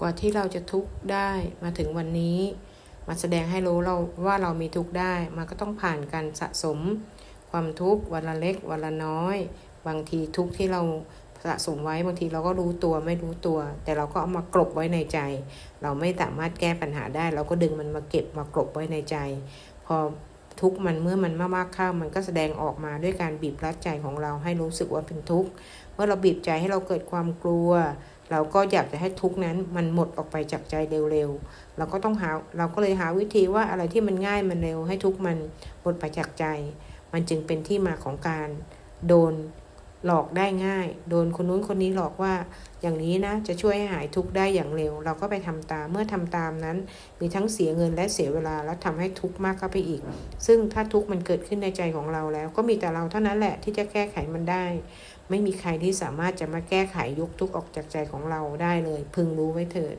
กว่าที่เราจะทุกข์ได้มาถึงวันนี้ มาแสดงให้รู้เราว่าเรามีทุกข์ได้ มันก็ต้องผ่านการสะสม ความทุกข์วันละเล็กวันละน้อย บางทีทุกข์ที่เราสะสมไว้บางทีเราก็รู้ตัวไม่รู้ตัว แต่เราก็เอามากลบไว้ในใจ เราไม่สามารถแก้ปัญหาได้ เราก็ดึงมันมาเก็บมากลบไว้ในใจ พอทุกมันเมื่อมันมากๆเข้ามันก็แสดงออกมาด้วยการบีบรัดใจของเราให้รู้สึกว่าเป็นทุกข์เมื่อเราบีบใจให้เราเกิดความกลัว เราก็อยากจะให้ทุกนั้นมันหมดออกไปจากใจเร็วๆ เราก็ต้องหาเราก็เลยหาวิธีว่าอะไรที่มันง่ายมันเร็วให้ทุกมันหมดไปจากใจ มันจึงเป็นที่มาของการโดน หลอกได้ง่าย โดนคนนู้นคนนี้หลอกว่า อย่างนี้นะ จะช่วยให้หายทุกข์ได้อย่างเร็ว เราก็ไปทำตามเมื่อทำตามนั้น มีทั้งเสียเงินและเสียเวลาแล้วทำให้ทุกข์มากเข้าไปอีก ซึ่งถ้าทุกข์มันเกิดขึ้นในใจของเราแล้ว ก็มีแต่เราเท่านั้นแหละที่จะแก้ไขมันได้ ไม่มีใครที่สามารถจะมาแก้ไขยกทุกข์ออกจากใจของเราได้เลย พึงรู้ไว้เถิด